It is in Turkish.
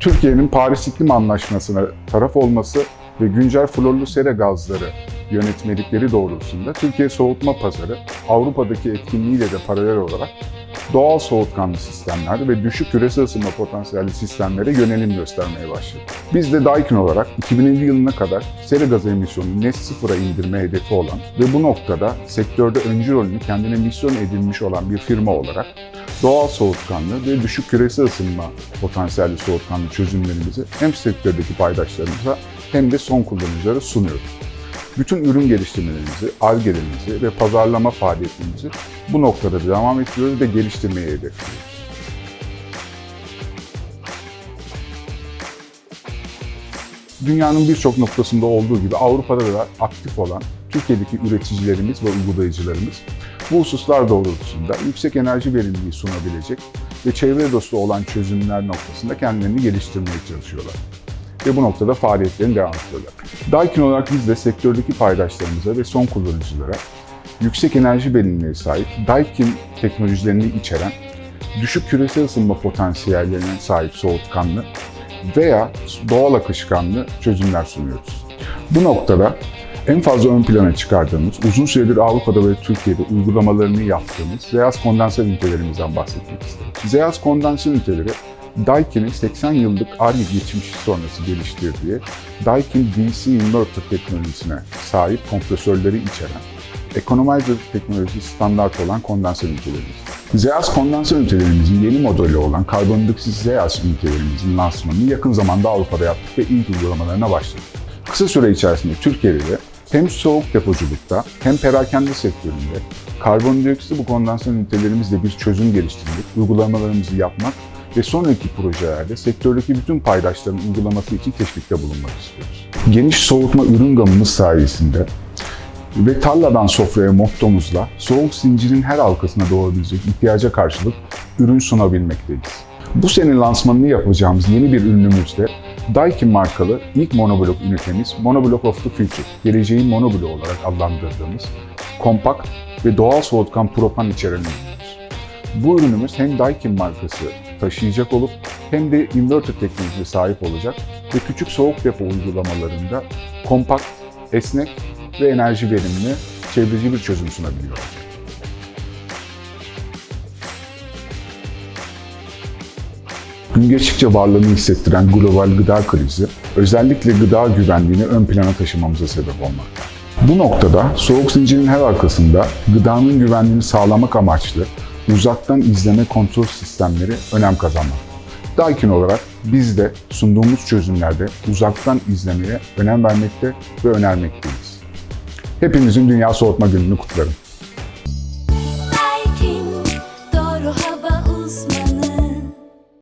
Türkiye'nin Paris İklim Anlaşması'na taraf olması ve güncel florlu sera gazları yönetmelikleri doğrultusunda Türkiye soğutma pazarı Avrupa'daki etkinliğiyle de paralel olarak doğal soğutkanlı sistemler ve düşük küresel ısınma potansiyelli sistemlere yönelim göstermeye başladı. Biz de Daikin olarak 2050 yılına kadar sera gazı emisyonunu net sıfıra indirme hedefi olan ve bu noktada sektörde öncü rolünü kendine misyon edinmiş olan bir firma olarak doğal soğutkanlı ve düşük küresel ısınma potansiyelli soğutkanlı çözümlerimizi hem sektördeki paydaşlarımıza hem de son kullanıcılara sunuyoruz. Bütün ürün geliştirmelerimizi, argelerimizi ve pazarlama faaliyetlerimizi bu noktada devam ettiriyoruz ve geliştirmeyi hedefliyoruz. Dünyanın birçok noktasında olduğu gibi Avrupa'da da aktif olan Türkiye'deki üreticilerimiz ve uygulayıcılarımız bu hususlar doğrultusunda yüksek enerji verimliliği sunabilecek ve çevre dostu olan çözümler noktasında kendilerini geliştirmeye çalışıyorlar. Ve bu noktada faaliyetlerini devam ediyorlar. Daikin olarak biz de sektördeki paydaşlarımıza ve son kullanıcılara yüksek enerji verimliliğine sahip Daikin teknolojilerini içeren düşük küresel ısınma potansiyellerine sahip soğutkanlı veya doğal akışkanlı çözümler sunuyoruz. Bu noktada en fazla ön plana çıkardığımız, uzun süredir Avrupa'da ve Türkiye'de uygulamalarını yaptığımız Zeyas kondenser ünitelerimizden bahsetmek isterim. Zeyas kondenser üniteleri Daikin'in 80 yıllık ARGE geçmişi sonrası geliştirdiği Daikin DC inverter teknolojisine sahip kompresörleri içeren Economizer teknolojisi standart olan kondenser ünitelerimiz. Zeyas kondenser ünitelerimizin yeni modeli olan karbondioksiz Zeyas ünitelerimizin lansmanını yakın zamanda Avrupa'da yaptık ve ilk uygulamalarına başladık. Kısa süre içerisinde Türkiye'de de hem soğuk depoculukta hem perakende sektöründe karbondioksit bu kondenser ünitelerimizle bir çözüm geliştirmek, uygulamalarımızı yapmak ve sonraki projelerde sektördeki bütün paydaşların uygulaması için teşvikte bulunmak istiyoruz. Geniş soğutma ürün gamımız sayesinde ve tarladan sofraya mottomuzla soğuk zincirin her halkasına doğabilecek ihtiyaca karşılık ürün sunabilmekteyiz. Bu sene lansmanını yapacağımız yeni bir ürünümüzde Daikin markalı ilk monoblok ünitemiz Monoblock of the Future, geleceğin monobloğu olarak adlandırdığımız kompakt ve doğal soğutkan propan içeren ürünümüz. Bu ürünümüz hem Daikin markası taşıyacak olup hem de inverter teknolojisine sahip olacak ve küçük soğuk depo uygulamalarında kompakt, esnek ve enerji verimli çevreci bir çözüm sunabiliyor. Gün geçtikçe varlığını hissettiren global gıda krizi, özellikle gıda güvenliğini ön plana taşımamıza sebep olmakta. Bu noktada soğuk zincirin her arkasında gıdanın güvenliğini sağlamak amaçlı uzaktan izleme kontrol sistemleri önem kazanmakta. Daikin olarak biz de sunduğumuz çözümlerde uzaktan izlemeye önem vermekte ve önermekteyiz. Hepinizin Dünya Soğutma Günü'nü kutlarım.